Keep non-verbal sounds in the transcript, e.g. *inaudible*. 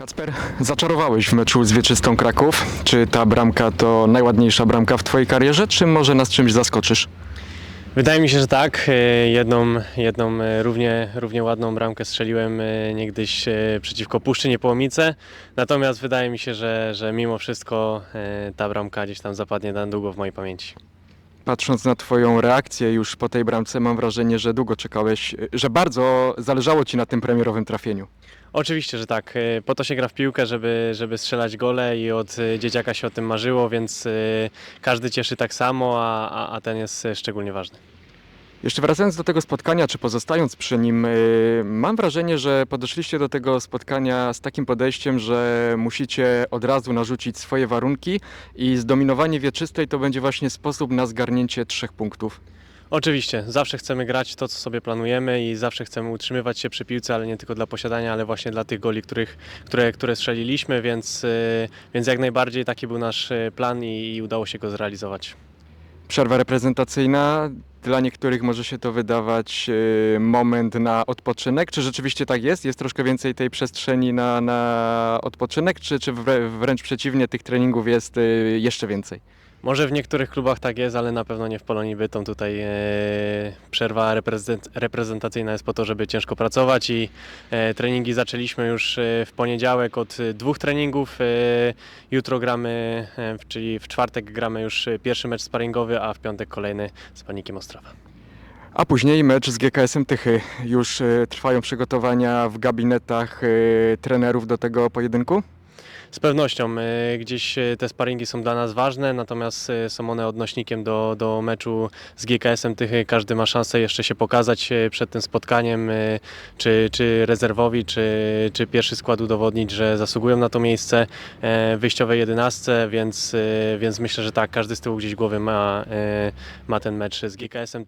Kacper, *laughs* zaczarowałeś w meczu z Wieczystą Kraków. Czy ta bramka to najładniejsza bramka w Twojej karierze, czy może nas czymś zaskoczysz? Wydaje mi się, że tak. E, Jedną, jedną e, równie, równie ładną bramkę strzeliłem e, niegdyś przeciwko Puszczy Niepołomice. Natomiast wydaje mi się, że, że mimo wszystko ta bramka gdzieś tam zapadnie na długo w mojej pamięci. Patrząc na Twoją reakcję już po tej bramce, mam wrażenie, że długo czekałeś, że bardzo zależało Ci na tym premierowym trafieniu. Oczywiście, że tak. E, Po to się gra w piłkę, żeby, żeby strzelać gole i od e, dzieciaka się o tym marzyło, więc e, każdy cieszy tak samo, a, a, ten jest szczególnie ważny. Jeszcze wracając do tego spotkania, czy pozostając przy nim, yy, mam wrażenie, że podeszliście do tego spotkania z takim podejściem, że musicie od razu narzucić swoje warunki i zdominowanie wieczystej to będzie właśnie sposób na zgarnięcie trzech punktów. Oczywiście, zawsze chcemy grać to, co sobie planujemy i zawsze chcemy utrzymywać się przy piłce, ale nie tylko dla posiadania, ale właśnie dla tych goli, których, które, które strzeliliśmy, więc, y, więc jak najbardziej taki był nasz y, plan i, i udało się go zrealizować. Przerwa reprezentacyjna. Dla niektórych może się to wydawać yy, moment na odpoczynek. Czy rzeczywiście tak jest? Jest troszkę więcej tej przestrzeni na, na odpoczynek, czy, czy wrę- wręcz przeciwnie, tych treningów jest yy, jeszcze więcej? Może w niektórych klubach tak jest, ale na pewno nie w Polonii Bytom. Tutaj e, przerwa reprezent, reprezentacyjna jest po to, żeby ciężko pracować i e, treningi zaczęliśmy już e, w poniedziałek od e, dwóch treningów. E, jutro gramy, e, czyli w czwartek gramy już e, pierwszy mecz sparingowy, a w piątek kolejny z Panikiem Ostrawa. A później mecz z GKS-em Tychy. Już yy, trwają przygotowania w gabinetach yy, trenerów do tego pojedynku? Z pewnością e, gdzieś e, te sparingi są dla nas ważne, natomiast e, są one odnośnikiem do, do meczu z GKS-em Tychy. Każdy ma szansę jeszcze się pokazać przed tym spotkaniem, czy, czy rezerwowi, czy, czy pierwszy skład udowodnić, że zasługują na to miejsce e, w wyjściowej jedenastce, więc, więc myślę, że tak, każdy z tyłu gdzieś głowy ma, ma ten mecz z GKS-em.